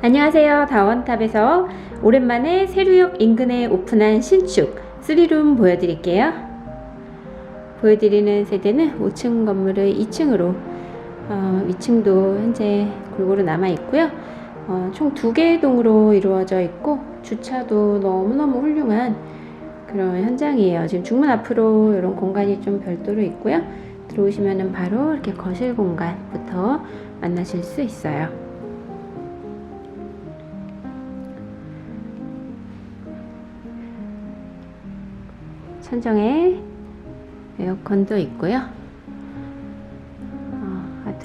안녕하세요. 다원탑에서 오랜만에 세류역 인근에 오픈한 신축 3룸 보여드릴게요. 보여드리는 세대는 5층 건물을 2층으로 어, 2층도 현재 골고루 남아 있고요. 어, 총 두 개의 동으로 이루어져 있고 주차도 너무너무 훌륭한 그런 현장이에요. 지금 중문 앞으로 이런 공간이 좀 별도로 있고요. 들어오시면은 바로 이렇게 거실 공간부터 만나실 수 있어요. 천정에 에어컨도 있고요.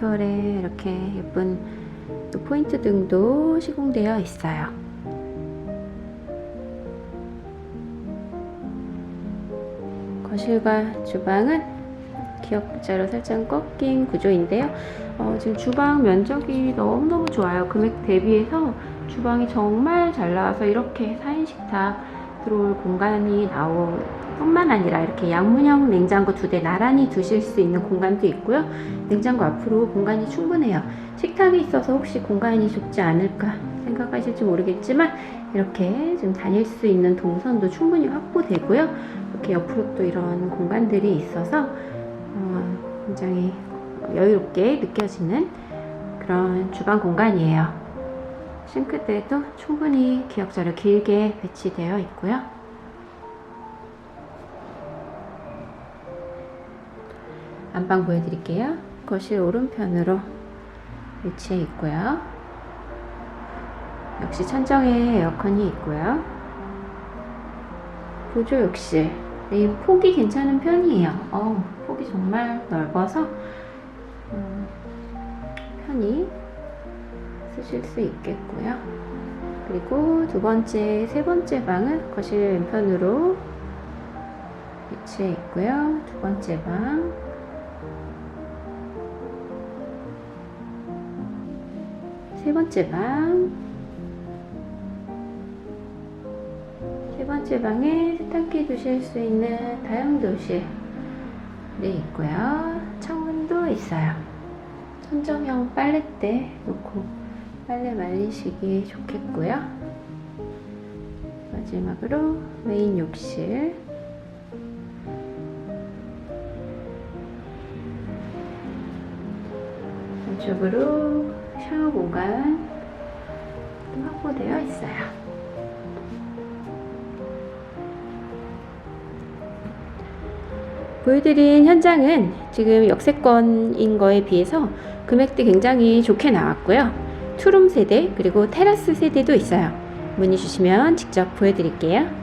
어, 아트월에 이렇게 예쁜 또 포인트 등도 시공되어 있어요. 거실과 주방은 기역자로 살짝 꺾인 구조인데요. 어, 지금 주방 면적이 너무너무 좋아요. 금액 대비해서 주방이 정말 잘 나와서 이렇게 4인 식탁 들어올 공간이 나올 뿐만 아니라 이렇게 양문형 냉장고 두 대 나란히 두실 수 있는 공간도 있고요. 냉장고 앞으로 공간이 충분해요. 식탁이 있어서 혹시 공간이 좁지 않을까 생각하실지 모르겠지만 이렇게 좀 다닐 수 있는 동선도 충분히 확보되고요. 이렇게 옆으로 또 이런 공간들이 있어서 어, 굉장히 여유롭게 느껴지는 그런 주방 공간이에요. 싱크대도 충분히 기역자로 길게 배치되어 있고요. 안방 보여드릴게요. 거실 오른편으로 위치해 있고요. 역시 천정에 에어컨이 있고요. 보조 욕실. 이 폭이 괜찮은 편이에요. 어, 폭이 정말 넓어서 음, 편히 쓰실 수 있겠고요. 그리고 두 번째, 세 번째 방은 거실 왼편으로 위치해 있고요. 두 번째 방. 세 번째 방. 세 번째 방에 세탁기 두실 수 있는 다용도실이 있고요. 창문도 있어요. 선정형 빨랫대 놓고 빨래 말리시기 좋겠고요. 마지막으로 메인 욕실. 안쪽으로 샤워 공간 확보되어 있어요. 보여드린 현장은 지금 역세권인 거에 비해서 금액대 굉장히 좋게 나왔고요. 투룸 세대 그리고 테라스 세대도 있어요. 문의 주시면 직접 보여드릴게요.